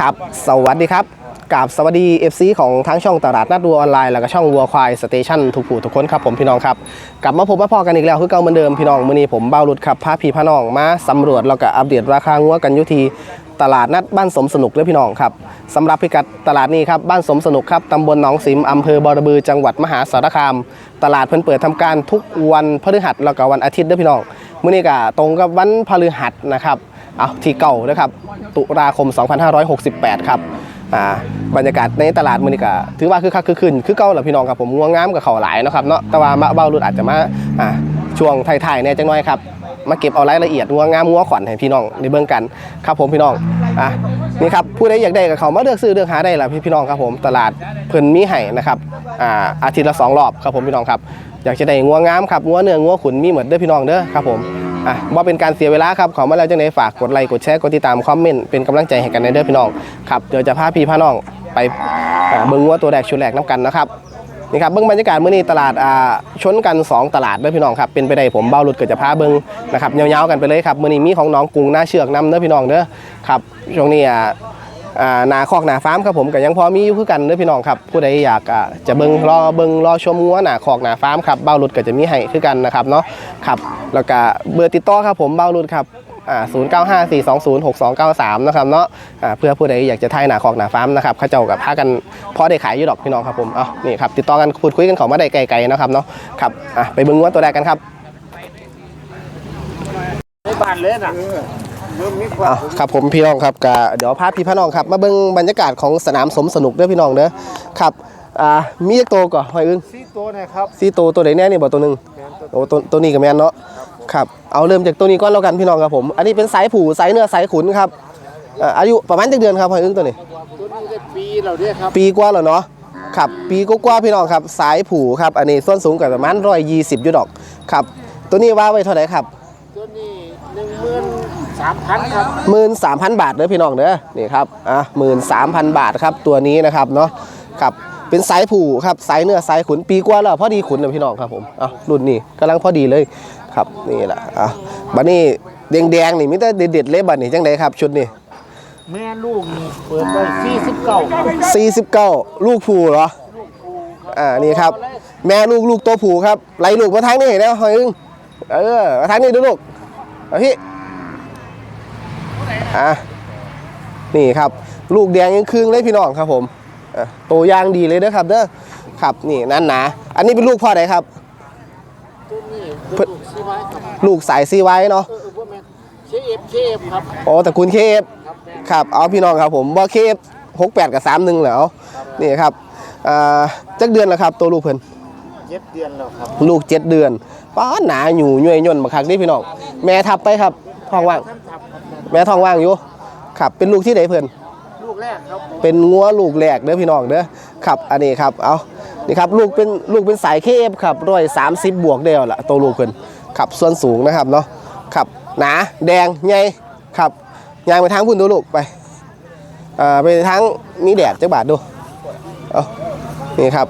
ครับ สวัสดีครับกับสวัสดี FC ของทั้งช่องตลาดนัดวัวออนไลน์แล้วก็ช่องวัวควายสเตชันทุกผู้ทุกคนครับผมพี่น้องครับ กลับมาพบมาพอกันอีกแล้วคือเก่าเหมือนเดิมพี่น้องมื้อนี้ผมเบ้ารุดครับพาพี่พาน้องมาสำรวจแล้วก็อัปเดตราคางัวกันอยู่ที่ตลาดนัดบ้านสมสนุกเด้อพี่น้องครับสำหรับพิกัดตลาดนี้ครับบ้านสมสนุกครับตำบลหนองสิมอำเภอบอระบือจังหวัดมหาสารคาม ตลาดเพิ่นเปิดทำการทุกวันพฤหัสแล้วก็วันอาทิตย์เด้อพี่น้องมื้อนี้ก็ตรงกับวันพฤหัสนะครับ เอาที่เก่านะครับตุลาคม 2568 ครับอ่าบรรยากาศในตลาดมือนี้ก็ถือว่าคือคักคือขึ้นคือเก่าแหละพี่น้องครับผมง่วงงามกับเขาหลายนะครับเนาะแต่ว่ามาเบ้ารุ่นอาจจะมาอ่าช่วงท้ายๆเนี่ยจังน้อยครับมาเก็บเอารายละเอียดง่วงงามง่วงขวัญให้พี่น้องในเบื้องกันครับผมพี่น้องอะนี่ครับผู้ใดอยากได้กับเขามาเลือกซื้อเลือกหาได้ละพี่พี่น้องครับผมตลาดเพิ่นมีให้นะครับอ่าอาทิตย์ละสองรอบครับผมพี่น้องครับ อยากจะได้งัวงามครับงัวเนื้องัวขุนมีเหมือนเด้อพี่น้องเด้อครับผม อะว่าเป็นการเสียเวลาครับขอมาแล้วจังไดฝากกดไลค์กดแชร์กดติดตามคอมเมนต์เป็นกำลังใจให้กันในเด้อพี่น้องครับเดี๋ยวจะพาพี่พาน้องไปอ่าเบิ่งงัวตัวแรกชุดแรกน้ำกันนะครับนี่ครับเบื้องบรรยากาศมื้อนี้ตลาดอ่าชนกัน 2 ตลาดเด้อพี่น้องครับเป็นไปได้ผมเบ้ารุดเกิดจะพาเบิ้งนะครับยาวๆกันไปเลยครับมื้อนี้มีของน้องกรุงหน้าเชือกนํเด้อพี่น้องเด้อครับช่วงนี้อ่าอ่า นาคอกนาฟาร์มครับผมก็ยังพอมีอยู่คือกันเด้อพี่น้องครับผู้ใดอยากจะเบิ่งรอเบิ่งรอชมงัวหนาคอกนาฟาร์มครับเบ้ารุดก็จะมีให้คือกันนะครับเนาะครับแล้วก็เบอร์ติดต่อครับผมเบ้ารุดครับอ่า0954206293 นะครับเนาะเพื่อผู้ใดอยากจะทายหนาคอกหนาฟาร์มนะครับเขาเจ้ากับพากันพอได้ขายอยู่ดอกพี่น้องครับผมเอานี่ครับติดต่อกันพูดคุยกันเขามาได้ไกลๆนะครับเนาะครับไปเบิ่งงัวตัวแรกกันครับในบ้านเลยน่ะ อะครับผมพี่น้องครับก็เดี๋ยวพาพี่พี่น้องครับ มาเบิ่งบรรยากาศของสนามสมสนุกเด้อพี่น้องเด้อครับอ่ามีจักโตวก่อนหอยอึ้งซีตัวนะครับซีโตวตัวไหนแน่นี่บ่ตัวหนึงแมนตัวโอ้ตัวตัวนี้กับแม่นเนาะครับเอาเริ่มจากตัวนี้ก่อนแล้วกันพี่น้องครับผม อันนี้เป็นสายผูสายเนื้อสายขุนครับอ่าอายุประมาณจักเดือนครับหอยอึ้งตัวนี้ ตัวนี้ได้ปีเราเนี่ยครับปีกว่าแล้วเนาะครับปีกว่าๆพี่น้องครับ สายผูครับอันนี้ส่วนสูงกับประมาณ120อยู่ดอกครับตัวนี้ว่าไว้เท่าไหร่ครับ ตัวนี้หนึ่งหมื่น สามพันครับหมื่นสามพันบาทเด้อพี่น้องเด้อนี่ครับอะหมื่นสามพันบาทครับตัวนี้นะครับเนาะครับเป็นสายผูครับสายเนื้อสายขุนปีกว่าแล้วพอดีขุนนะพี่น้องครับผมอะรุ่นนี้กำลังพอดีเลยครับนี่แหละอะบัดนี้แดงๆนี่มิแต่เด็ดๆเลยบัดนี้จังไดครับชุดนี้แม่ลูกนี่เปิดไว้สี่สิบเก้า49ลูกผูเหรออ่านี่ครับ แม่ลูกลูกตัวผูครับไล่ลูกมาทางนี้นะหอยอึ้งเออมาทางนี้ดูลูกเอาพี่ อะนี่ครับ ลูกแดงยังครึ่งเลยพี่น้องครับผมอะโตวยางดีเลยเด้อครับเด้อครับนี่นั่นหนาอันนี้เป็นลูกพ่อไหนครับตัวนี้เป็นลูกซีไว้ครับลูกสายซีไว้เนาะเออเออว่าแม่นเคเอฟเคเอฟครับอ๋อแต่คุณเคฟครับแม่นครับเอาพี่น้องครับผมบ่เคฟหกแปดกับสามหนึ่งแล้วนี่ครับอ่าจักเดือนแล้วครับตัวลูกเพิ่นเจ็ดเดือนแล้วครับลูกเจ็ดเดือนป้าดหนาอยู่ย่วยย่นบักคักนี่พี่น้องแม่ทับไปครับท้องว่างท่านทำครับ แม่นแม่ท้องว่างอยู่ครับเป็นลูกที่ไหนเพิ่นลูกแรกครับเป็นงัวลูกแรกเด้อพี่น้องเด้อครับอันนี้ครับเอานี่ครับลูกเป็นลูกเป็นสายเคฟครับร้อยสามสิบบวกเดียวละตัวลูกเพิ่นครับส่วนสูงนะครับเนาะครับหนาแดงใหญ่ครับยางไปทางพุ่นดูลูกไปอ่าไปทางมีแดดจักบาทดูเอานี่ครับ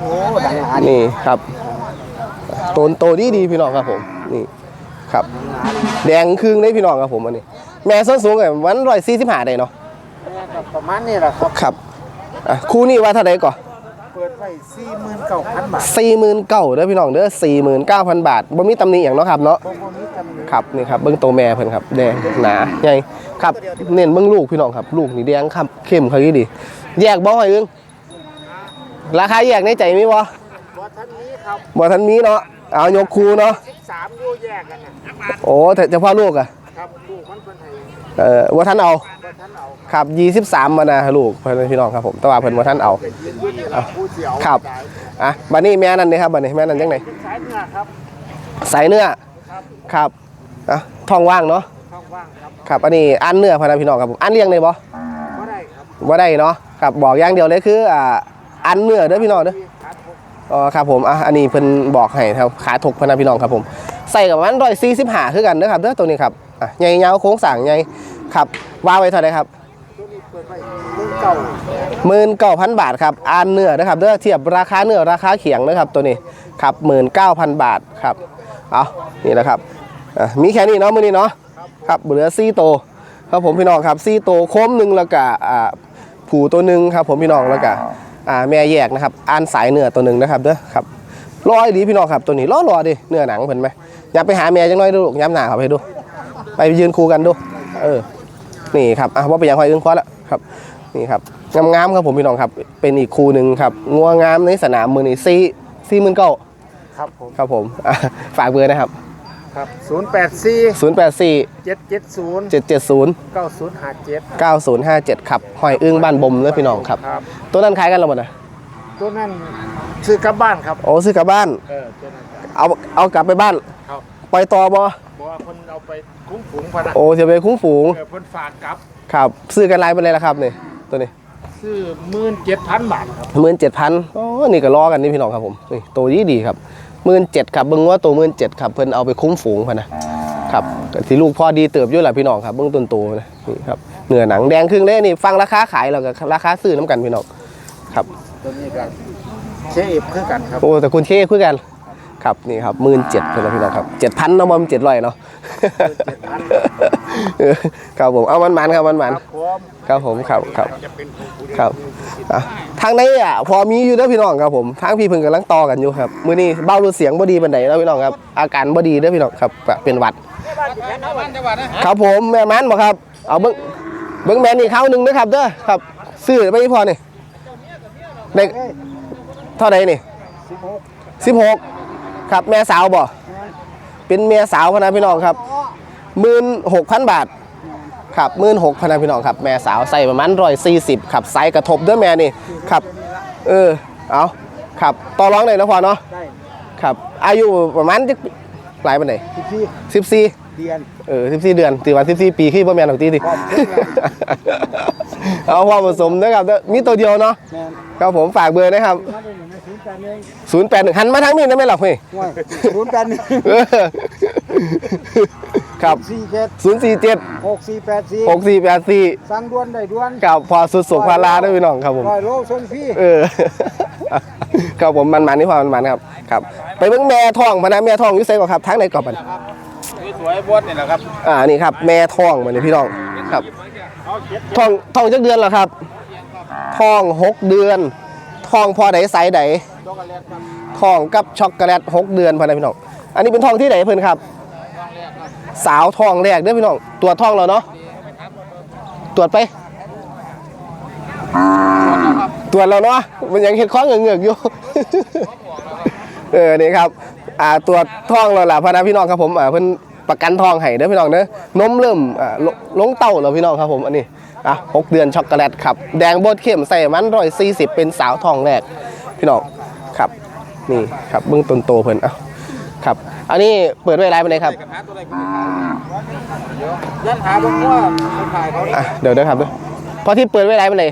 โอ้ดังอันนี่ครับโตนโตดีดีพี่น้องครับผมนี่ ครับ แดงครึ่งเลยพี่น้องครับผมอันนี้ แม่ส้นสูงกันวันร้อยสี่สิบห้าได้เนาะแม่ก็ประมาณนี้แหละครับครับอะคู่นี้ว่าเท่าไหร่ก่อนเปิดไว้สี่หมื่นเก้าพันบาทสี่หมื่นเก้าเด้อพี่น้องเด้อสี่หมื่นเก้าพันบาทบ่มีตำหนิอย่างเนาะครับเนาะบ่บ่มีตำหนิครับนี่ครับเบิ้งโตวแม่เพิ่นครับแดงหนาใหญ่ครับเน้นเบิ้งลูกพี่น้องครับ ลูกนี่แดงครับเข้มเขาดีดีแยกบ่ให้อึ้งราคาแยกในใจมีบ่บ่ท่านนี้ครับบ่ทันมีเนาะเอายกคูเนาะ สิบสามอยู่แยกกันนะ โอ้แต่เฉพาะลูกอะครับลูกมันเป็นไงเออว่าท่านเอาบ่ท่านเอาครับ23มานะลูกเพิ่นพี่น้องครับผมแต่ว่าเพิ่นว่าท่านเอายืนอยู่นี่ล่ะผู้เสียวครับอะบัดนี้แม่นั่นนี่ครับบัดนี้แม่นั่นจังไดเป็นสายเนื้อครับสายเนื้อครับครับอะท้องว่างเนาะช่องว่างครับครับอันนี้อันเนื้อพะนะพี่น้องครับผมอันเลี้ยงได้บ่ก็ได้ครับบ่ได้เนาะครับบอกอย่างเดียวเลยคืออ่าอันเนื้อเด้อพี่น้องเด้อ ที่ขาดผมอ๋อครับผมอะอันนี้เพิ่นบอกให้ครับขาถกพะนะพี่น้องครับผม ใส่กับมัน145คือกันเด้อครับเด้อตัวนี้ครับอะใหญ่ยาวโค้งสร้างใหญ่ครับว่าไว้เท่าไรครับหมื่นเก้าพันบาทครับอันเนื้อนะครับเด้อเทียบราคาเนื้อราคาเขียงนะครับตัวนี้ครับหมื่นเก้าพันบาทครับเอานี่แหละครับอะมีแค่นี้เนาะมือนี้เนาะครับผมครับเหลือซี่โตครับผมพี่น้องครับซี่โตโค้มหนึ่งแล้วก็อ่าผูตัวหนึ่งครับผมพี่น้องแล้วก็อ่าแม่แยกนะครับอ่านสายเนื้อตัวหนึ่งนะครับเด้อครับรอไอ้ดีพี่น้องครับตัวนี้รอรอดิเนื้อหนังเห็นไหม อยากไปหาแม่จังน้อยดูลูกย้ำหนาครับให้ดู ไปยืนคู่กันดู เออ นี่ครับอะว่าไปยังหอยอึ้งพอละครับ นี่ครับงามๆครับผมพี่น้องครับ เป็นอีกคู่หนึ่งครับงัวงามในสนามมือนี่ซีซีหมื่นเก้าครับผมครับผมอะฝากเบอร์นะครับครับศูนย์แปดสี่0 8 4เจ็ดเจ็ดศูนย์7 7 0เก้าศูนย์ห้าเจ็ด9 0 5 7ครับหอยอึ้งบ้านบมเนื้อพี่น้องครับ ครับ ตัวนั้นขายกันแล้วหมดนะตัวนั้นซื้อกลับบ้านครับ โอ้ซื้อกลับบ้าน เออตัวนั้นครับ เอาเอากลับไปบ้านครับปล่อยต่อบ่บอกว่าคนเอาไปคุ้มฝูงพะนะโอ้จะไปคุ้งฝูงเออคนฝากกลับครับซื้อกันไรไปเลยละครับนี่ตัวนี้ซื้อหมื่นเจ็ดพันบาทครับหมื่นเจ็ดพันโอ้นี่ก็ล้อกันนี่พี่น้องครับผมนี่ตัวนี้ดีครับหมื่นเจ็ดครับเบิ้งว่าตัวหมื่นเจ็ดครับเพิ่นเอาไปคุ้มฝูงพะนะครับก็ที่ลูกพ่อดีเติบอยู่แหละพี่น้องครับเบิ้งต้นโตนะนี่ครับเนื้อหนังแดงครึ่งเล่นี่ฟังราคาขายแล้วก็ราคาซื้อน้ำกันพี่น้องครับตัวนี้กันเชฟคือกันครับโอ้แต่คุณเช่คุยกัน ครับนี่ครับหมื่นเจ็ดเพื่อนพี่น้องครับเจ็ดพันเนาะมันเจ็ดร้อยเนาะเออครับผมเอามันมันๆครับมันมันครับผมๆครับผมครับครับจะเป็นผู้ผู้เดียวครับอะทางในอะพอมีอยู่เด้อพี่น้องครับผมทางพี่เพิ่งกำลังต่อกันอยู่ครับมื้อนี้เบ้ารูดเสียงบ่ดีปานใดแล้วพี่น้องครับ อาการบ่ดีเด้อพี่น้องครับแบบเป็นหวัด ครับผมแม่มันบ่ครับเอาเบิ่งเบิ่งแม่นี่ข้าวหนึงเด้อครับเด้อครับซื้อไปพอนี่ได้เท่าใดนี่สิบหก16 ครับแม่สาวบ่เป็นแม่สาวพะนะพี่น้องครับ16,000บาทครับมื่นหกพันพี่น้องครับแม่สาวใส่ประมาณร้อยสี่สิบครับไซส์กระทบเด้วยแม่นี่ครับ เออเอาครับต่อร้องเลยนะพอเนาะได้ครับอายุประมาณจักหลายปานไหนสิบสี่สิบสี่ เดือนเออสิบสี่เดือนตีวันสิบสี่ปีขี้พ่อแม่หนักตีดิครับเอาความผสมนะครับมีตัวเดียวเนาะแม่นครับผมฝากเบอร์นะครับมาได้หนึ่งศูนย์แปดหนึ่งศูนย์แปดหนึ่งหันมาทางนี้ได้ไหมล่ะเฮ้ยห่วยศูนย์แปดหนึ่งเออครับสี่เจ็ดศูนย์สี่เจ็ดหกสี่แปดสี่หกสี่แปดสี่สั่งด่วนได้ด่วนกับพอสุดสุขพาราด้วยพี่น้องครับผมร้อยโลส่งฟรีเออครับผมมันมันนี่พอมันมันครับ ครับ ไปเบิ่งแม่ทองพะนะแม่ทองอยุ่ไสก่อนครับทั้งในกรอบมัน สวยบดนี่แหละครับอ่านี่ครับ แม่ทองมาเนี่ยพี่น้องครับทองทองจักเดือนแล้วครับทองหกเดือนทองพอไดไซส์ใดช็อกโกแลตครับทองกับช็อกโกแลตหกเดือนพอนะพี่น้องอันนี้เป็นทองที่ไหนเพื่อนครับ สาวทองแรกเด้อพี่น้องตรวจทองแล้วเนาะตรวจไปตรวจแล้วเนาะมันยังเห็นข้อเงือกอยู่เออนี่ครับ อ่าตรวจท้องแล้วล่ะพะนะพี่น้องครับผมอ่าเพิ่อน ประกันทองให้เด้อพี่น้องเด้อนมเริ่มอ่าลลงเต้าแล้วพี่น้องครับผมอันนี้อะหกเดือนช็อกโกแลตครับแดงโบดเข้มใส่มันร้อยสี่สิบเป็นสาวทองแรกพี่น้องครับนี่ครับเบื้องต้นโตเพิ่นเอ้าครับอันนี้เปิดไว้ไรไปเลยครับยันหาบงว่าเขาขายเขาอะเดี๋ยวเดี๋ยวครับเดี๋ยวพอที่เปิดไว้ไรไปเลย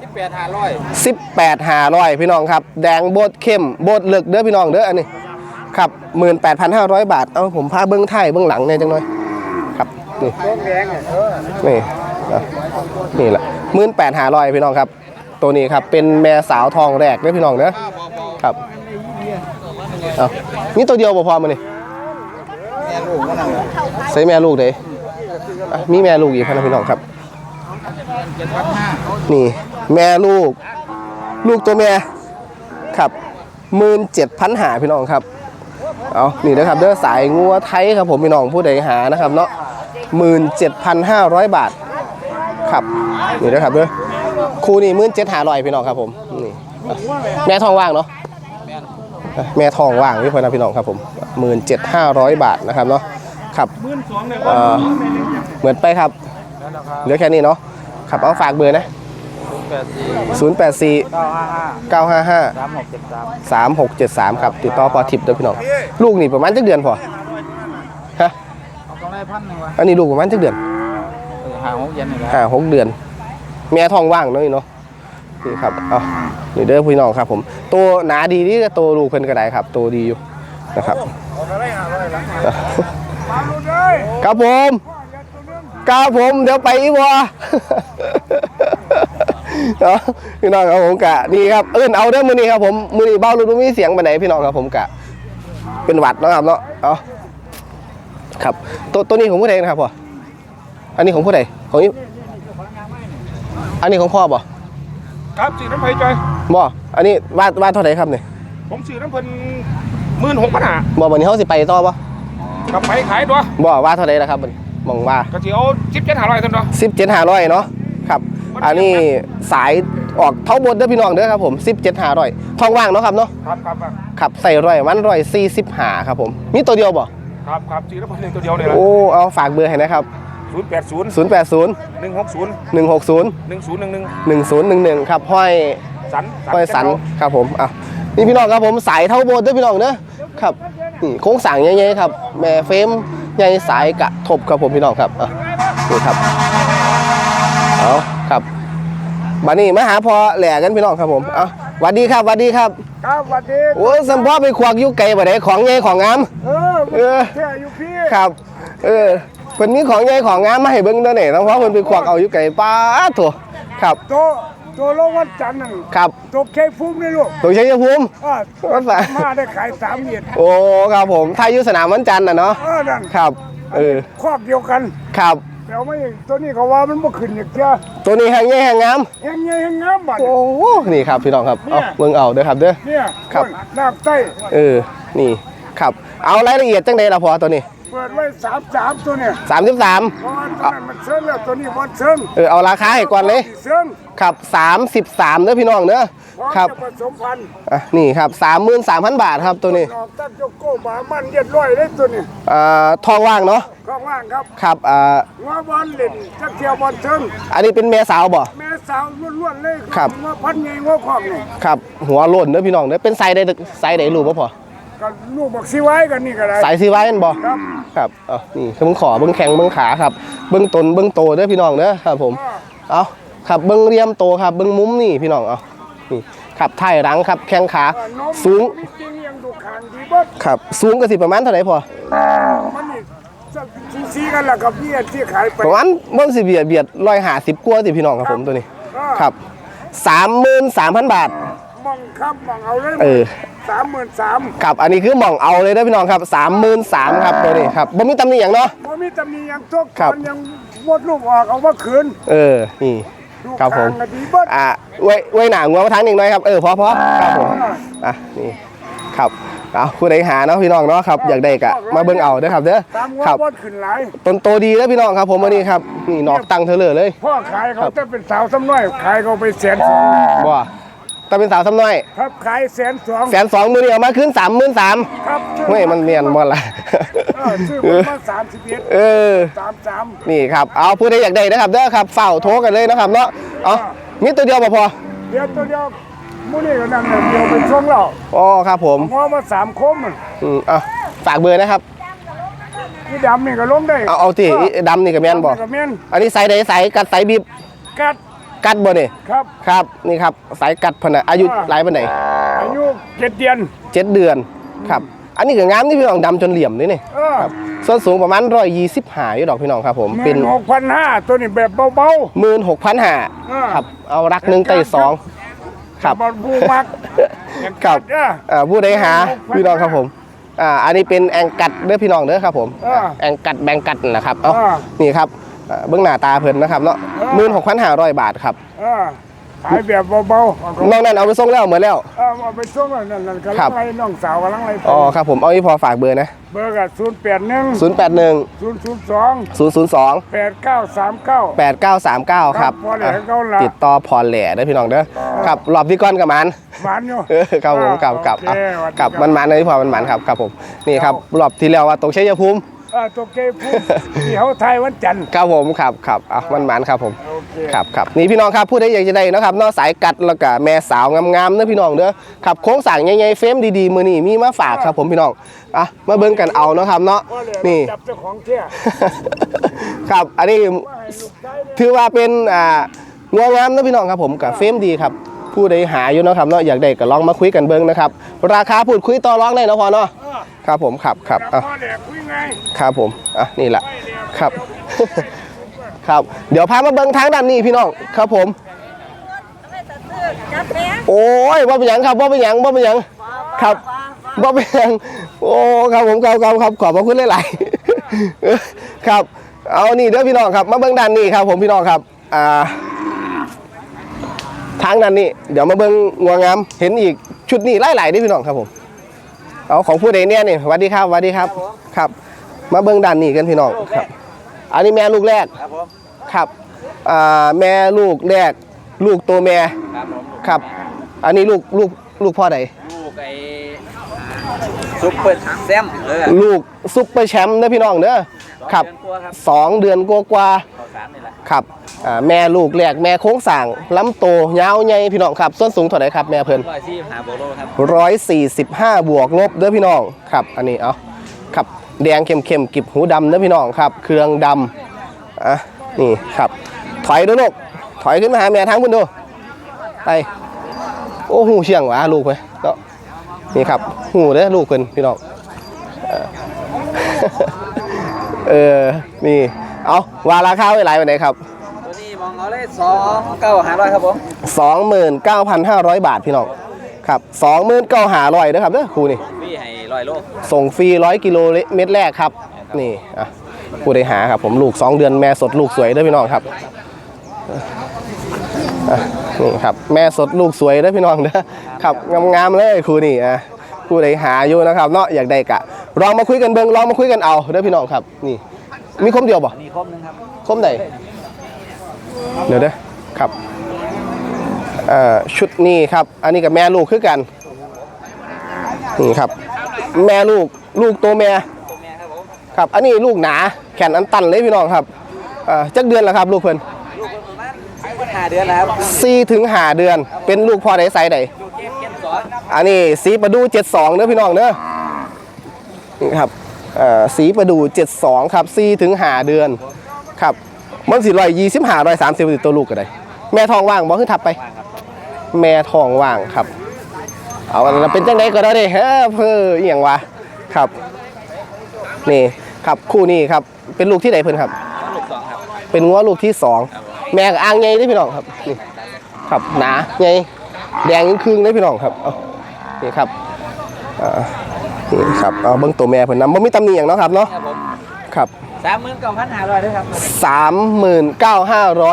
ที่แปดห้าร้อยสิบแปดหาร้อยพี่น้องครับ แดงโบดเข้มโบดเลือกเด้อพี่น้องเด้ออันนี้ ครับหมื่นแปดพันห้าร้อยบาท เอาผมพาเบื้องไทยเบื้องหลังเนี่ยจังหน่อย ครับนี่นี่นี่แหละหมื่นแปดห้าร้อยพี่น้องครับ ตัวนี้ครับเป็นแม่สาวทองแรกเด้อพี่น้องเด้อครับเอานี่ตัวเดียวบ่พอมานี่แม่ลูกมันนั่นแหละใส่แม่ลูกเด้มีแม่ลูกอีกพะนะพี่น้องครับ นี่ แม่ลูก ลูกตัวแม่ครับหมื่นเจ็ดพันหาพี่น้องครับ เอานี่นะครับเด้อสายงัวไทยครับผมพี่น้องผู้ใดหานะครับเนาะหมื่นเจ็ดพันห้าร้อยบาทครับนี่นะครับเด้อครูนี่หมื่นเจ็ดหาร้อยพี่น้องครับผมนี่แม่ทองว่างเนาะแม่ทองว่างพี่พอนะพี่น้องครับผมหมื่นเจ็ดห้าร้อยบาทนะครับเนาะครับเอ่อเหมือนไปครับเหลือแค่นี้เนาะครับเอาฝากเบอร์นะ แปดสี่084 เก้าห้าห้า955 สามหกเจ็ดสาม3673 ครับ ติดต่อพอทิปเด้อพี่น้อง ลูกนี่ประมาณจักเดือนพอฮะ เอากำไรพันหนึ่งวะอันนี้ลูกประมาณจักเดือนเออหาหกเย็นนี่แหละห้าหกเดือน แม่ท้องว่างเนาะนี่เนาะนี่ครับ เอานี่เด้อพี่น้องครับผม ตัวหนาดีนี่ก็ตัวลูกเพิ่นก็ได้ครับ ตัวดีอยู่นะครับ ครับผม ครับผม เดี๋ยวไปอีกบ่ เนาะพี่น้องครับผมกะนี่ครับเอิ้นเอาเด้อมื้อนี้ครับผมมื้อนี้เบ้าลูกมีเสียงปานไหนพี่น้องครับผมกะ เป็นหวัดเนาะครับเนาะเอาครับตัวตัวนี้ของผู้ใดนะครับพ่ออันนี้ของผู้ใดของนี่อันนี้ของพ่อบ่ครับสื่อน้ำไผ่จอยบ่อันนี้ว่าว่าเท่าไหร่ครับเนี่ยผมสื่อน้ำเพิ่นหมื่นหกพันหาบ่วันนี้เขาสิไปต่อบ่กับไปขายตัวบ่ว่าเท่าไหร่นะครับบัดนี้มองว่ากระเจียวชิปเจ็ดหาร้อยท่านตัวสิบเจ็ดห้าร้อยเนาะครับ อันนี้สายออกเท่าบนเด้อพี่น้องเด้อครับผมสิบเจ็ดห้าร้อยทองว่างเนาะครับเนาะครับครับครับขับใส่ร้อยมันร้อยสี่สิบห้าครับผมมีตัวเดียวบ่ครับครับสื่อน้ำเพิ่นหนึ่งตัวเดียวเนี่ยแหละโอ้เอาฝากเบอร์ให้นะครับศูนย์แปดศูนย์ศูนย์แปดศูนย์หนึ่งหกศูนย์หนึ่งหกศูนย์หนึ่งศูนย์หนึ่งหนึ่งหนึ่งศูนย์หนึ่งหนึ่งครับห้อยสันห้อยสันครับผมอะนี่พี่น้องครับผมสายเท่าโบนเด้อพี่น้องเด้อครับนี่โค้งสั่งใหญ่ๆครับแม่เฟรมใหญ่สายกระทบครับผมพี่น้องครับอะนี่ครับเอา ครับบัดนี้มาหาพอแหล่กันพี่น้องครับผมเอาหวัดดีครับหวัดดีครับครับสวัสดีโอ้ยสัมพ่อไปควักอยุไก่บ่ได้ของใหญ่ของงามเออเออแค่อยู่พี่ครับ เออเพิ่นมีของใหญ่ของงามมาให้เบิ่งเด้อนี่น้องพ่อเพิ่นไปควักเอาอยุไก่ป้าดโถครับโตโตลงวันจันทร์นั่นครับโตแค่ฟุ้งนี่ลูกตัวชัยภูมิอ่าวันเสาร์มาได้ขายสามเหรียญโอ้ครับผมถ้าอยู่สนามวันจันทร์น่ะเนาะเออนั่นครับเออครอบเดียวกันครับ แต่ไม่ตัวนี้เขาว่ามันบ่ขึ้นอย่างเงี้ยตัวนี้แห้งใหญ่แห้งงามยังไงยังงามบัดโอ้โหนี่ครับพี่น้องครับเอาเบิ่งเอาเด้อครับเด้อ เนี่ยครับ น้ำใต้ เออ นี่ครับ เอารายละเอียดจังไดล่ะพอตัวนี้ เปิดไว้สามสามตัวเนี่ย33เพราะว่าตัวนั้นมันเชิงแล้วตัวนี้บอลเชิงเออเอาราคาให้ก่อนเลยเชิงครับ33เด้อพี่น้องเด้อพร้อมครับจะผสมพันธุ์อะนี่ครับ33,000บาทครับตัวนี้ออกตั้งโจโก้บามันเรียบร้อยเลยตัวนี้อ่าทองว่างเนาะข้างล่างครับครับอ่าหัวบอลเล่นจักเทียวบอลเชิงอันนี้เป็นแม่สาวบ่ แม่สาวล้วนๆเลยครับหัวพันใหญ่หัวขอบนี่ครับหัวโล้นเด้อพี่น้องเด้อเป็นไซส์ใดไซส์ใดรู้บ่พอ ก็ลูกบอกสิไว้กันนี่ก็ได้ สายซีไว้แม่นบ่ครับ ครับเอ๋อนี่คือมึงขอเบิ้งแข็งเบิ้งขาครับ เบิ้งตนเบิ้งโตเด้อพี่น้องเด้อครับ ผม เอาครับเบิ้งเรียมโตครับ เบิ้งมุมนี่พี่น้องเอานี่ครับไถ่ายหลังครับแข้งขาอ่านมสูงจริงๆยังดูขางดีเบิดครับ สูงก็สิประมาณเท่าไหร่พอมันนี่จะซีๆกันล่ะกับพี่ที่ขายไปประมาณบ่สิเบียดเบียดร้อยหาสิบกว่าสิพี่น้องครับผมตัวนี้ ครับสามหมื่นสามพันบาท มองครับมองเอาเลยเออ สามหมื่นสามครับอันนี้คือหม่องเอาเลยเด้อพี่น้องครับสามหมื่นสามครับตัวนี้ครับบ่มีตำหนิอย่างเนาะพอมีตำหนิยังทุกครับ มันยังวดลูกออกเอาว่าคืนเออนี่ดูครับผมขางกันดีเบิดอ่าไว้ไว้หนางัวมาทางหนึ่งหน่อยครับเออพอพอครับผมอะนี่ครับเอาผู้ใดหาเนาะพี่น้องเนาะครับอยากได้กะมาเบิ่งเอาเด้อครับเด้อตามว่าครับวดขึ้นหลายต้นโตดีแล้วพี่น้องครับ ผมวันนี้ครับนี่นอกตังเธอเลยเลย พ่อขายเขาจะเป็นสาวซ้ำน้อยขายเขาไปแสนสองบ่ แต่เป็นสาวซ้ำน้อยครับขายแสนสองแสนสองมือนี่เอามาขึ้นสามหมื่นสามครับเฮ้ยมันเมียนบ่ละเออซื้อคนมาสามสิบเอ็ดเออสามสามนี่ครับเอาผู้ใดอยากได้นะครับเด้อครับเฝ้าโทรกันเลยนะครับเนาะเอามีตัวเดียวบ่พอเดียวตัวเดียวมูนี่ก็นั่นน่ะเดียวเป็นช่วงเราอ๋อครับผมหัวมาสามคมอะอืมเอาฝากเบอร์นะครับนี่ดำนี่ก็ลงได้เอาเอาที่ดำนี่กับแมนบ่ก็แม่นอันนี้สายใดสายกัดสายบีบกัด กัดบ่นี่ครับ ครับนี่ครับสายกัดพะนะอายุหลายปานไหนอายุเจ็ดเดือนเจ็ดเดือนครับอันนี้ก็งามนี่พี่น้องดำจนเหลี่ยมนี่นี่เออครับส่วนสูงประมาณร้อยยี่สิบหาอยู่ดอกพี่น้องครับผมหเป็มื่นนหกพันห้าตัวนี้แบบเบา หมื่นหกพันหาอ่า ครับเอารักหนึ่งไต่สองครับ บอลบูมักครับเออ อ่าผู้ใดหาพี่น้องครับผมอ่าอันนี้เป็นแองกัดเด้อพี่น้องเด้อครับผมอ่าแองกัดแบงกัดนั่นแหละครับเอาอ่านี่ครับ อ่าเบื้องหน้าตาเพิ่นนะครับเนาะอ่าหมื่นหกพันห้าร้อยบาทครับเออขายแบบเบาๆเอาก็นอกนั้นเอาไปส่งแล้วเหมือนแล้ว เออเอาไปส่งแล้วนั่นนั่นกำครัลับ งไรน้องสาวกำลังไรอ๋อครับผมเอาอีพอฝากเบอร์นะ เบอร์กับศูนย์แปดหนึ่งศูนย์แปดหนึ่งศูนย์ศูนย์สองศูนย์ศูนย์สองแปดเก้าสามเก้า 8939 ครับครับพอแหล่เก้าละ ติดต่อพรแหล่ได้อพี่น้องเด้อครับรอบที่ก้อนกับมัน หวานอยู่เออครับผมกับกับโอเคสวัสดีกับมันมันเลยพอมันมันครับครับผมนี่ครับรอบที่แล้วว่าตรงชัยภูมิเออตัวเกย์พูดที่เขาไทยวันจันทร์ครับผมครับครับอะมันมันครับผมโอเคครับครับนี่พี่น้องครับผู้ใดอยากจะได้นะครับเนอกสายกัดแล้วก็แม่สาวงามๆเด้อพี่น้องเด้อครับโค้งสั่งใหญ่ๆเฟรมดีๆมือนี่มีมาฝากครับผมพี่น้องอะมาเบิ่งกันเอาเนาะครับเนาะพอแหล่นี่ จับเจ้าของเที่ยครับอันนี้ ว่าให้ลูกชายเนี่ยถือว่าเป็นอ่างัวงามนะพี่น้องครับผมกับเฟรมดีครับ ผู้ใดหาอยู่เนาะครับเนาะอยากได้ก็ลองมาคุยกันเบิ้งนะครับ ราคาพูดคุยต่อรองได้เนาะพอเนาะเออ ครับผมครับครับอะพ่อแหล่คุยไงครับผมอะนี่แหละ ครับ ครับ เดี๋ยวพามาเบิ้งทางด้านนี้พี่น้องครับผม จับแม่โอ้ยว่าเป็นหยังครับว่าเป็นหยังว่าเป็นหยัง ครับว่าเป็นหยังโอ้ครับผมครับครับครับขอบพระคุณหลายๆครับ เอานี่เด้อพี่น้องครับ มาเบิ้งด้านนี้ครับ ผมพี่น้องครับอ่าทางนั้นนี่เดี๋ยวมาเบิ้งงัวงามเห็นอีกชุดนี้ไล่ๆนี่พี่น้องครับผม เอาของผู้ใดเนี่ยนี่สวัสดีครับสวัสดีครับครับ มาเบิ้งด้านนี้กันพี่น้องครับ อันนี้แม่ลูกแรกครับผมครับอ่าแม่ลูกแรก ลูกตัวแม่ครับผมครับ อันนี้ลูกลูกลูกพ่อใดลูกไอ้ซุปเปอร์แซมเออลูกซุปเปอร์แชมป์เด้อพี่น้องเด้อครับสองเดือนกว่าครับสองเดือนกว่าๆข้าว สารนี่แหละครับอ่าแม่ลูกแรกแม่โค้งสั่งล้ำโตยาวใหญ่พี่น้องครับ ส่วนสูงเท่าไหร่ครับแม่เพิ่นร้อยที่หาโบโลครับ ร้อยสี่สิบห้าบวกลบเด้อพี่น้องครับ อันนี้เอาครับแดงเข้มเข้มๆกิบหูดำเด้อพี่น้องครับ เครื่องดำอะนี่ครับ ถอยดูลูกถอยขึ้นมาหาแม่ทั้งคุณดูไปโอ้หูเชียงหวะลูกไปเนาะนี่ครับหูเด้อลูกเพิ่นพี่น้องเออ เออนี่ เอาวาราคาไว้หลายวันไหนครับตัวนี้มองเอาเลยสองเก้าหาร้อยครับผม29,500บาทพี่น้องครับ29,500นะครับเด้อครูนี่พี่ให้ร้อยโลส่งฟรี100กิโลเมตรแรกครับ นี่อะผู้ได้หาครับผมลูก2เดือนแม่สดลูกสวยเด้อพี่น้องครับอะนี่ครับแม่สดลูกสวยเด้อพี่น้องเด้อครับงามๆเลยครูนี่อะผู้ใดหาอยู่นะครับเนาะอยากได้กะลองมาคุยกันเบิ่งลองมาคุยกันเอาเด้อพี่น้องครับนี่ มีคมเดียวบ่มีครบหนึงครับคมไหนเดี๋ยวเด้อครับเอ่อชุดนี้ครับ อันนี้กับแม่ลูกคือกันนี่ครับ แม่ลูกลูกตัวแม่ตัวแม่ครับผมครับ อันนี้ลูกหนาแขนอันตันเลยพี่น้องครับอ่าจักเดือนแล้วครับ ลูกเพิ่นลูกประมาณห้าเดือนแล้วครับสี่ถึงห้าเดือน เป็นลูกพ่อใดไซใดลูกเก็บเก็บสอนอันนี้สีประดู72เด้อพี่น้องเด้อนี่ครับเอ่อ สีประดู 72 ครับ4ถึง5เดือนครับมันสิร้อยยี่สิบห้าร้อยสามสิบตัวลูกก็ได้ แม่ทองว่างบ่คือทับไป แม่ทองว่างครับ เอาอันนั้นเป็นจังไดก็ได้เด้เฮ้อเพื่ออหย่างวะครับ นี่ครับคู่นี้ครับ เป็นลูกที่ไหนเพิ่องครับ เป็นงัวลูกที่สองแม่กับอ่างใหญ่เด้พี่น้องครับนี่ครับหนาใหญ่แดงครึ่งๆเด้พี่น้องครับเอานี่ครับอ่า นี่ครับเอาเบิ่งตัวแม่เพิ่นนำบ่มีตำหนิหยังเนาะครับเนาะครับผมครับสามหมื่นเก้าพันห้าร้อยด้วยครับ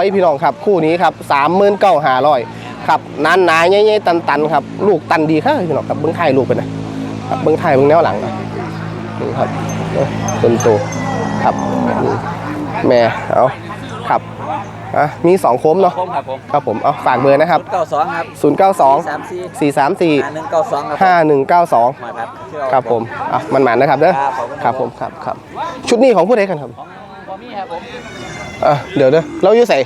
39,500พี่น้องครับ คู่นี้ครับ39,500ครับนานหนาๆใหญ่ๆตันๆครับ ลูกตันดีครับพี่น้องครับเบิ่งไทยลูกเป็นนะครับเบิ่งไทยเบิ่งแนวหลังนะนี่ครับเอ้ยต้นโตครับนี่แม่เอาครับ อะมีสองโคมเนาะคมครับผมครับผมเอาฝากเบอร์นะครับ เก้าสองครับ092สามสี่434ห้าหนึ่งเก้าสอง5192ครับมาครับชื่อเอาครับผมอะมันหมานนะครับเด้อครับขอบคุณคครัรับบผมครับครับชุดนี้ของผู้ใดกันครับของบอมี่ครับผมอะเดี๋ยวเด้อเราอยู่ใส่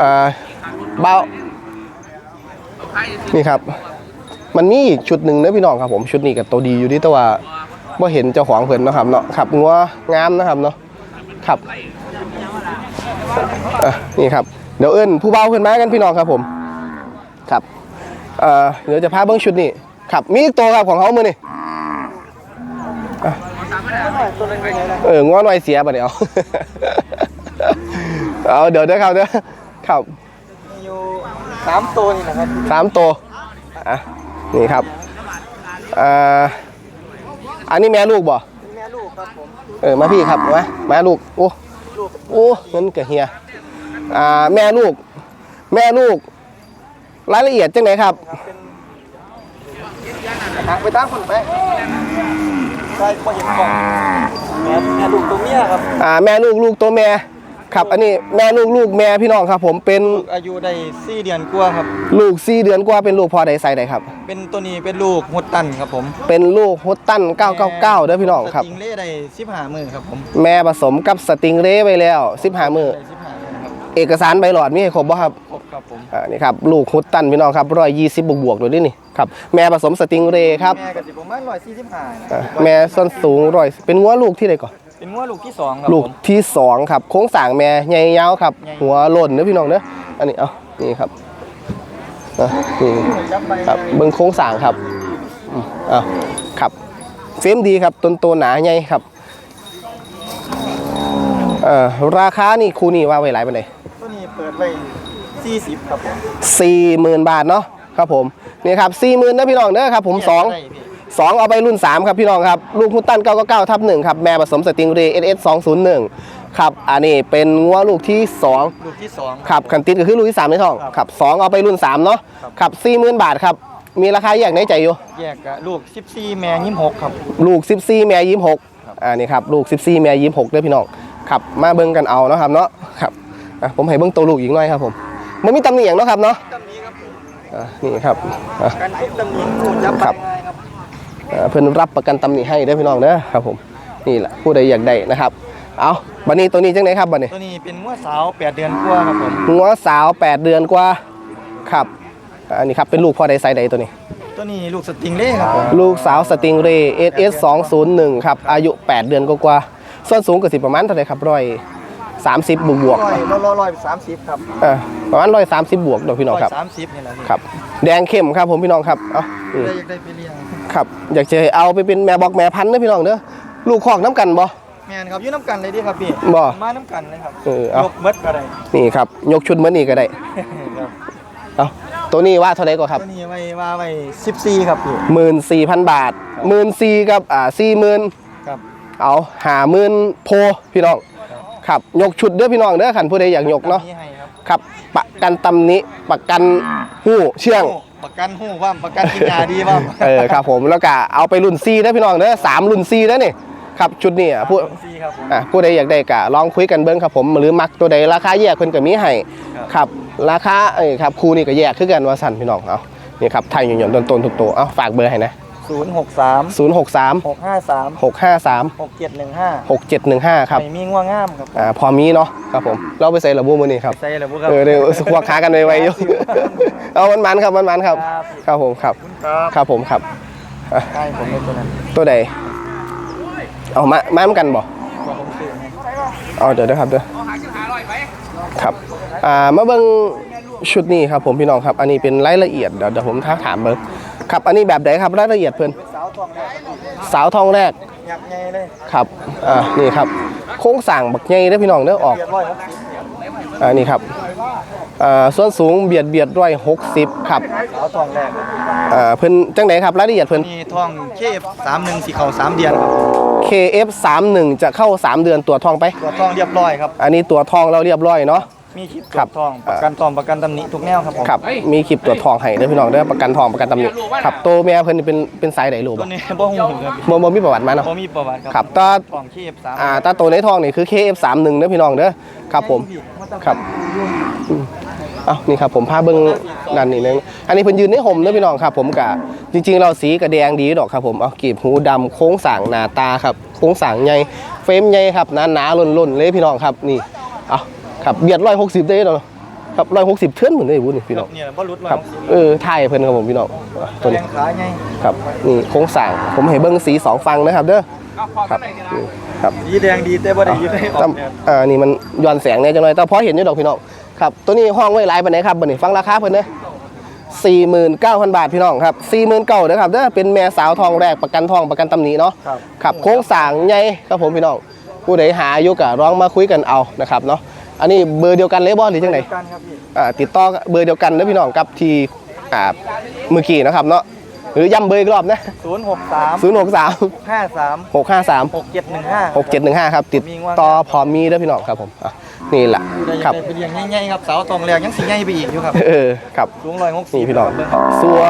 อ่าเบานี่ครับ มันมีอีกชุดหนึ่งนะพี่น้องครับผมชุดนี้กับตัวดีอยู่ที่แต่ว่าว่าเห็นเจ้าของเพิ่นเนาะครับเนาะขับงัวงามนะครับเนาะครับ อะนี่ครับเดี๋ยวเอิ้นผู้เบาขึ้นมากันพี่น้องครับผมครับเอ่อเดี๋ยวจะพาเบิ้งชุดนี้ครับมีอีกตัวครับของเขามือนี่อะเอองัวหน่อยเสียป่ะเดี๋ยวเอาเดี๋ยวเด้อครับเด้อครับมีอยู่สามตัวนี่นะครับสามตัวอะนี่ครับอ่าอันนี้แม่ลูกบ่แม่ลูกครับผมเออมาพี่ครับมามาลูกโอ้ โอ้เงินกับเฮียอ่าแม่ลูก แม่ลูก รายละเอียดจังไหนครับทางไปตั้งคนไปใช่พอเห็นกล่องแม่แม่ลูกตัวเมียครับอ่าแม่ลูกลูกตัวแม่ ครับ อันนี้แม่ลูกลูกแม่พี่น้องครับ ผมเป็นอายุได้สี่เดือนกว่าครับ ลูกสี่เดือนกว่าเป็นลูกพอใดใส่ใดครับ เป็นตัวนี้เป็นลูกฮดตันครับผม เป็นลูกฮตตัน999เด้อพี่น้องครับสติงเล่ได้สิบห้ามือครับผม แม่ผสมกับสติงเร่ไปแล้ว15มือได้สิบห้ามือครับเอกสารใบหลอดมีให้ครบบ่ครับครบครับผมอ่านี่ครับลูกฮุตตันพี่น้องครับร้อยยี่สิบบวกบวกๆดูดินี่ครับแม่ผสมสติงเรย์ครับแม่กับสิประมาณร้อยสี่สิบห้าอ่าแม่ส้นสูงร้อยเป็นงัวลูกที่ใดก่อน เป็นงัวลูกที่สองครับลูกผม ที่สองครับ โค้งสร้างแม่ใหญ่ยาวครับ ใหญ่ หัวโล่นเด้อพี่น้องเด้ออันนี้เอานี่ครับอะนี่ครับเบิ่งโค้งสร้างครับอืมเอ้าครับเฟรมดีครับต้นโตหนาใหญ่ครับเอ่อราคานี่คูนี่ว่าไว้หลายปานใด ตัวนี้เปิดไว้สี่สิบครับผม สี่หมื่นบาทเนาะครับผมนี่ครับสี่หมื่นนะพี่น้องเด้อครับผมสองได้พี่ สองเอาไปรุ่น 3 ครับพี่น้องครับ ลูกฮุตตัน999ทับ1ครับ แม่ผสมสติงเรย์ SS 201ครับ อันนี้เป็นงัวลูกที่ 2 ลูกที่สองครับคันติดก็คือลูกที่ 3 ในท้องครับสองเอาไปรุ่น 3 เนาะครับ40,000 บาทครับ มีราคาแยกในใจอยู่ แยกกับลูก 14 แม่ยิ้มหกครับ ลูก 14 แม่ยิ้ม6อ่านี่ครับ ลูก 14 แม่ยิ้ม6ด้วยพี่น้องครับมาเบิ่งกันเอาเนาะครับเนาะครับอะผมให้เบิ่งตัวลูกอีกหน่อยครับผมมันมีตำหนิอย่างเนาะครับเนาะตำนี้ครับผมอะนี่ครับอะการทุบตำนี้กูจับครับไปง่ายครับอ่า เพิ่นรับประกันตำหนิให้เด้อพี่น้องเด้อครับผมนี่แหละผู้ใดอยากได้นะครับเอาบัดนี้ตัวนี้จังไหนครับบัดนี้ตัวนี้เป็นงวดสาว8เดือนกว่าครับผมงัวสาว8เดือนกว่าครับอันนี้ครับเป็นลูกพ่อใดไซใดตัวนี้ตัวนี้ลูกสติงเล่ครับผมลูกสาวสติงเรย์ SS 201ครับอายุ8เดือนกว่าๆส่วนสูงก็สิประมาณเท่าไหร่ครับร้อยสามสิบบวกบวกร้อยร้อยร้อยร้อยสามสิบครับๆอ่าประมาณร้อยสามสิบบวกเดี๋ยวพี่น้องร้อยครับสามสิบนี่แหละพี่ครับแดงเข้มครับผมพี่น้องครับเอาอืมได้อยากได้ไปเลี้ยง ครับ อยากจะเอาไปเป็นแม่บอกแม่พันธุ์เด้อพี่น้องเด้อลูกคอกน้ำกันบ่ แม่นครับอยืนน้ำกันเลยดิครับพี่บ่มาน้ำกันเลยครับเออเอาย กเบิดก็ได้นี่ครับ ยกชุดเหมือนนี่ก็ได้ครับเอาตัวนี้ว่าเท่าไหร่ก็ครับ ตัวนี้ไว้ว่าไว้สิบสี่ครับพี่ หมื่นสี่พันบาทหมื่นสี่กับอ่าสี่หมื่นครับ เอาหาหมื่นโพพี่น้องครับยกชุดเด้อพี่น้องเด้อขันผู้ใดอยากยกเนาะตำให้ครับ ครับประกันตำหนิประกันหู้เชื่องโประกันหู้ว่าประกันกินยาดีว่าเออครับผมแล้วก็เอาไปรุ่นซีเด้อพี่น้องเด้อสามรุ่นซีเด้อนี่ครับชุดนี้อะผู้สี่ครับผมอะผู้ใดอยากได้ก็ลองคุยกันเบิ้งครับผมหรือมักตัวใดราคาแยกเพิ่นก็มีให้ครับครับราคาเอ้ยครับครูนี่ก็แยกคือกันว่าสั่นพี่น้องเอานี่ครับไทยหย่อนๆต้นๆทุกตัวเอาฝากเบอร์ให้นะ ศูนย์หกสาม063 หกห้าสาม653 หกเจ็ดหนึ่งห้า6715 ครับไม่มีง่วงง่ามครับอ่าพอมีเนาะครับผมเราไปใส่ระบุมือนี่ครับ ใส่เลยบุครับเออเดี๋ยวควักขากันไวๆอยู่ เอามันมันๆครับมันมันๆครับ ครับครับผมครับ ครับครับผมครับ ใช่ผมเป็นตัวนั้นตัวใด เอามามาเหมือนกันบ่ตัวผมซื้อให้เอาเดี๋ยวนะครับเด้อครับ อ่า มาเบิ่งชุดนี้ครับผมพี่น้องครับ อันนี้เป็นรายละเอียดเดี๋ยวเดี๋ยวผมท้าถามเบิ่ง ครับอันนี้แบบไหนครับรายละเอียดเพิ่นสาวทองแรกสาวทองแรกหยักไงเลยครับอ่านี่ครับโค้งสั่งบักใหญ่เด้อพี่น้องเด้อออกเรียบร้อยครับอ่านี่ครับอ่าส่วนสูงเบียดเบียดร้อยหกสิบครับสาวทองแรกอ่าเพิ่นจังไหนครับรายละเอียดเพิ่นนี่ทองเคฟสามหนึ่งสี่เข่าสามเดือนครับ KF 3 1 จะเข้า 3 เดือนตัวจทองไป ตัวทองเรียบร้อยครับ อันนี้ตัวจทองเราเรียบร้อยเนาะ มีคลิปครับทองประกันทองประกันตำหนิทุกแนวครับผมครับมีคลิปตัวจทองให้เด้อพี่น้องเด้อประกันทองประกันตำหนิครับตัวแม่เพิ่นนี่เป็นเป็นสายไหนรู้ตัวบ่นี้บ่หูครับบ่บ่มีประวัติมาเนาะบ่มีประวัติครับครับตาทองเคฟสามอ่าตาตัวในทองนี่คือ KF 3 1 เด้อพี่น้องเด้อครับผมครับอืมเอ้านี่ครับผมพาเบิ่งด้านนี้นึงอันนี้เพิ่นยืนในห่มเด้อพี่น้องครับ ผมกะจริง ๆ เราสีกระแดงดีดอกครับผมเอากีบหูดำโค้งสร้างหน้าตาครับโค้งสร้างใหญ่เฟรมใหญ่ครับหนาๆล้นๆเลยพี่น้องครับนี่เอา ครับเบียด160ได้เนาะครับ160เทื่อนเหมือนได้บุญนี่พี่น้องเนี่ยบ่รุดเลยครับเออไทยเพิ่นครับผมพี่น้องอะตัวแรนี้งขาไงครับนี่โค้งสร้างผมให้เบิ้งสีสองฟังนะครับเด้อครับนี่ครับดีแดงดีแต่บ่ได้อยู่ในออกแต่เนี่ยอ่านี่มันย้อนแสงเนี่ยจังหน่อยแต่พอเห็นอยู่ดอกพี่น้องครับตัวนี้ห้องไว้หลายปานไหนครับบัดนี้ฟังราคาเพิ่นเด้49,000บาทพี่น้องครับ49,000เด้อครับเด้อเป็นแม่สาวทองแรกประกันทองประกันตำหนิเนาะครับครับโค้งสร้างใหญ่ครับผมพี่น้องผู้ใดหาอยู่ก็ร้องมาคุยกันเอานะครับเนาะ อันนี้เบอร์เดียวกันเลยบ่หรือจังไดกันครับพี่อ่าติดต่อเบอร์เดียวกันนะพี่น้องกับที่อ่าเมื่อกี้นะครับเนาะหรือย้ำเบอร์อีกรอบนะ063 0 6 3 53 6 5 3 6715 6 7 1 5ครับติดต่อพร้อมมีเด้อพี่น้องครับผมอะนี่แหละได้ครับได้ไปเลี้ยงใหญ่ๆครับเสาตรงแรกยังสิใหญ่ไปอีกอยู่ครับ เออครับ สูง160นี่พี่น้องสัว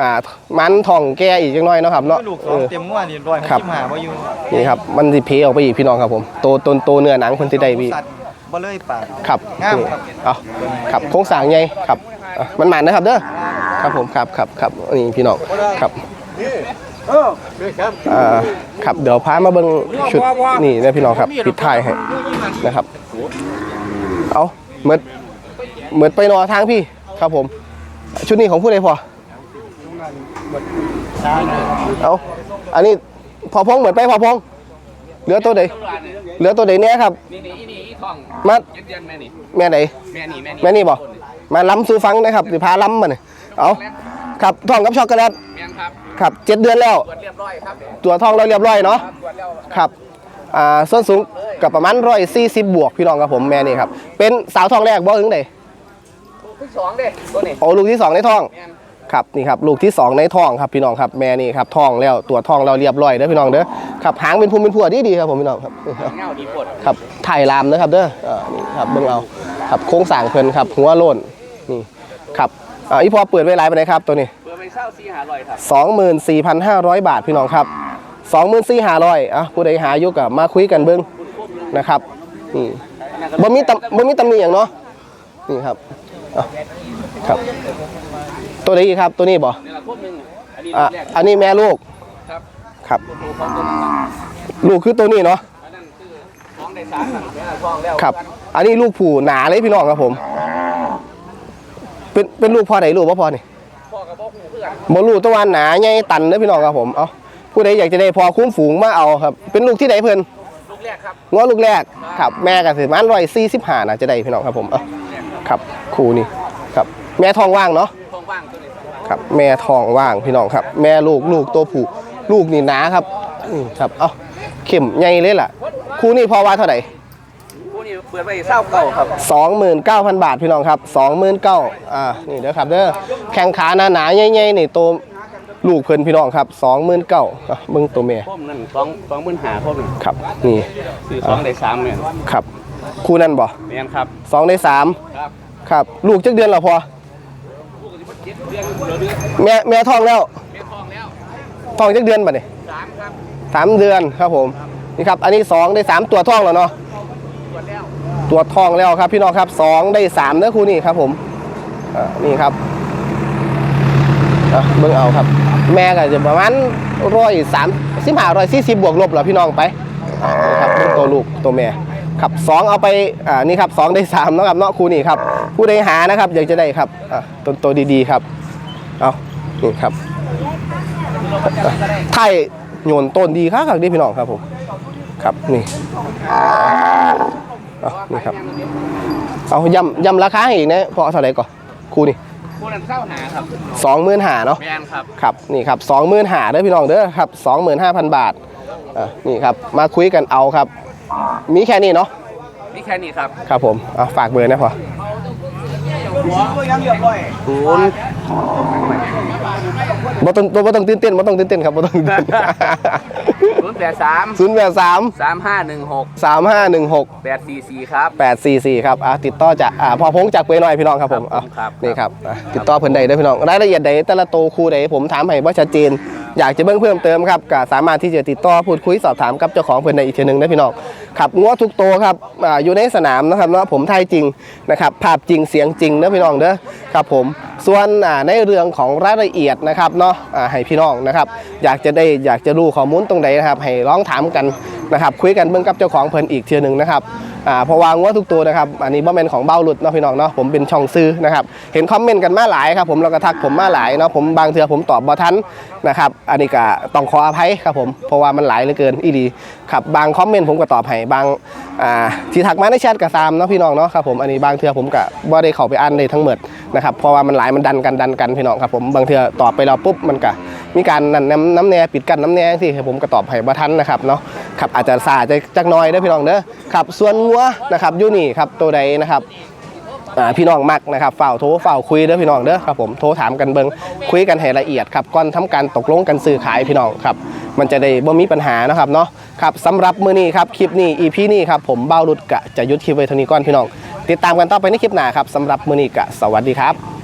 อ่ามันทองแก่อีกจังน้อยเนาะครับเนาะลูกสเอองอ เต็มว่านี่ร้อยครับหาบ่อยู่นี่ครับมันสิเพออกไปอีกพี่น้องครับผมโตตนโตเนื้อหนังเพิ่นสิได้พี่สัตว์ บ่เลยปากครับงามนี่ครับเอาครับโค้งสร้างใหญ่ครับอะมันหมันนะครับเด้อครับผมครับครับครับนี่พี่น้องครับเอออ่าครับเดี๋ยวพามาเบิ่งชุดนี่นะพี่น้องครับปิดท้ายให้นะครับ เอาเหมือนเหมือนไปนอทางพี่ครับผม ชุดนี้ของผู้ใดพอเอาอันนี้พอพงเหมือนไปพอพงเหลือตัวใดเหลือตัวใดเนี้ยครับ นี่นี่นี่อี ท่องมาเจ็ดเดือนแม่นี่แม่ไหนแม่นี่แม่นี่แม่นี่บ่มาล้ำสู่ฟังนะครับสิพาล้ำมาเนี่ยเอาครับทองกับช็อกโกแลตแม่นครับครับเจ็ดเดือนแล้วตรวจเรียบร้อยครับตัวทองเราเรียบร้อยเนาะตรวจแล้วครับอ่าส่วนสูงกับประมาณร้อยสี่สิบบวกพี่น้องครับผมแม่นี่ครับเป็นสาวทองแรกบ่ถึงไหนที่สองเด้ตัวนี้โอ้ลูกที่สองในท้องแม่น ครับนี่ครับลูกที่สองในท้องครับพี่น้องครับแม่นี่ครับท้องแล้วตัวท้องเราเรียบร้อยเด้อพี่น้องเด้อครับหางเป็นภูมิเป็นผัวดีดีๆครับผมพี่น้องครับนี่ครับเงาดีปดครับถ่ายลามนะครับเด้ออ่านี่ครับเบิ่งเอาครับโค้งสร้างเพิ่นครับหัวโล้นนี่ครับอ่าอีพอเปิดไว้หลายไปไหนใดครับตัวนี้เพื่อไปเช่าซีหาลอยครับ24,500บาทพี่น้องครับ24,500อะผู้ใดหาอยู่กับมาคุยกันเบิ่งนะครับนี่บ่มีตำบ่มีตำหนิหยังเนาะนี่ครับอะครับ ตัวนี้ครับตัวนี้บ่นี่ละพวกหนึงอันนี้อะแรกอันนี้แม่ลูกครับครับดูของตัวนั้นลูกคือตัวนี้เนาะอันนั้นคือท้องได้สามหลังแม่ละท้องแล้วครับ อันนี้ลูกผู้หนาเลยพี่น้องครับผม เป็นเป็นลูกพ่อไหนลูกว่าพ่อนี่พ่อกับพ่อหูเพื่อนบ่รู้แตะวันหนาใหญ่ตันเด้อพี่น้องครับผมเอาผู้ใดอยากจะได้พอคุ้มฝูงมาเอาครับ เป็นลูกที่ไหนเพิ่น ลูกแรกครับง้อลูกแรกครับแม่ก็สิประมาณ145น่าจะได้พี่น้องครับผมเอาครับคู่นี้ครับ แม่ท้องว่างเนาะ ครับแม่ท้องว่างพี่น้องครับ แม่ลูกลูกตัวผู้ลูกนี่หนาครับอืมครับเอาเข็มใหญ่เลยล่ะคู่นี้พอว่าเท่าไหร่ผู้นี้เปิดไว้เศร้าเก่าครับ29,000บาทพี่น้องครับ29,000อ่านี่เด้อครับเด้อแข้งขาหนาๆใหญ่ๆนี่ตัวลูกเพิ่นพี่น้องครับ29,000อะเบิ่งตัวแม่พวกนั้นสองสองหมื่นหาพวกนั้นครับนี่คือสองได้สามเนี่ยครับ คู่นั้นบ่แม่นครับสองในสามครับครับ ลูกจักเดือนแล้วพอลูกก็สิบ เจ็ดเดือนเหลือเดือนแม่แม่ท้องแล้วแม่ท้องแล้วท้องจักเดือนบัดนี้สามครับสามเดือนครับผมนี่ครับ อันนี้สองได้สามตัวท้องแล้วเนาะตรวจแล้วตัวทองแล้วครับพี่น้องครับสองได้สามเด้อครูนี่ครับผมอ่านี่ครับอะเบิ่งเอาครับ แม่ก็จะประมาณร้อยสามสิบห้าร้อยสี่สิบบวกลบเหรอพี่น้องไปอ่านี่ครับเบิ่งตัวลูกตัวแม่ ครับสองเอาไปอ่านี่ครับสองได้สามเนาะครับเนาะครูนี่ครับผู้ใดหานะครับอยากจะได้ครับอะตัวตัวดีๆครับเอานี่ครับไทยโยนต้นดีครับครับนี่พี่น้องครับผมครับนี่เอานี่ครับเอาย่ำย่ำราคาให้อีกนะพอเท่าไหร่ก่อนครูนี่พวกนั้นเศร้าหาครับสองหมื่นหาเนาะแม่นครับครับนี่ครับสองหมื่นหาเด้อพี่น้องเด้อครับสองหมื่นห้าพันบาทอะนี่ครับมาคุยกันเอาครับ มีแค่นี้เนาะนี่แค่นี้ครับครับผมเอาฝากเบอร์นะพอตัวยังเรียบร้อยศูนย์บ่ต้องบ่ต้องตื่นเต้นบ่ต้องตื่นเต้นครับบ่ต้องตื่นเต้นศูนย์แปดสามศูนย์แปดสามสามห้าหนึ่งหกสามห้าหนึ่งหกแปดสี่สี่ครับ844ครับอะติดต่อจากอ่าพอพงจากเปยน้อยพี่น้องครับผมครัอะบครับนี่ครับอะติดต่อเพิ่นใดได้อพี่น้องรายละเอียดใดแต่ละโตวคู่ใดผมถามให้ว่าชัดเจน อยากจะเบิ่งเพิ่มเติมครับก็สามารถที่จะติดต่อพูดคุยสอบถามกับเจ้าของเพิ่นได้อีกทีหนึ่งนะพี่น้องครับงัวทุกตัวครับออยู่ในสนามนะครับเนาะผมไทยจริงนะครับภาพจริงเสียงจริงนะพี่น้องเด้อครับผมส่วนในเรื่องของรายละเอียดนะครับเนาะให้พี่น้องนะครับ อยากจะได้อยากจะรู้ข้อมูลตรงใดนนะครับ ให้ลองถามกันนะครับคุยกันเบิ่งกับเจ้าของเพิ่นอีกเทียหนึ่งนะครับ อ่าเพราะว่างัวทุกตัวนะครับอันนี้บ่แม่นของเบ้าหลุดเนาะพี่น้องเนาะผมเป็นช่องซื้อนะครับเห็นคอมเมนต์กันมาหลายครับผมแล้วก็ทักผมมาหลายเนาะผมบางเทือผมตอบบ่ทันนะครับอันนี้ก็ต้องขออภัยครับผมเพราะว่ามันหลายเหลือเกินอีดีครับบางคอมเมนต์ผมก็ตอบให้บางอ่าที่ทักมาในแชทก็ตามเนาะพี่น้องเนาะครับผมอันนี้บางเทือผมก็บ่ได้เข้าไปอ่านได้ทั้งหมดนะครับเพราะว่ามันหลายมันดันกันดันกันพี่น้องครับผมบางเทือตอบไปแล้วปุ๊บมันก็ มีการนั่นน้ำน้ำแน่ปิดกั้นน้ำแน่สิผมก็ตอบให้บ่ทันนะครับเนาะครับอาจจะซาจะจักน้อยเด้อพี่น้องเด้อครับส่วนงัวนะครับอยู่นี่ครับตัวใดนะครับพี่น้องมักนะครับเฝ่าโทรเฝ่าคุยเด้อพี่น้องเด้อครับผมโทรถามกันเบิงคุยกันให้ละเอียดครับก่อนทำการตกลงกันซื้อขายพี่น้องครับ มันจะได้บ่มีปัญหานะครับเนาะครับสำหรับมื้อนี้ครับคลิปนี้ EP นี้ครับผมเบ้ารุดกะจะยุดคลิปไว้เท่านี้ก่อนพี่น้อง ติดตามกันต่อไปในคลิปหน้าครับสำหรับมื้อนี้กะสวัสดีครับ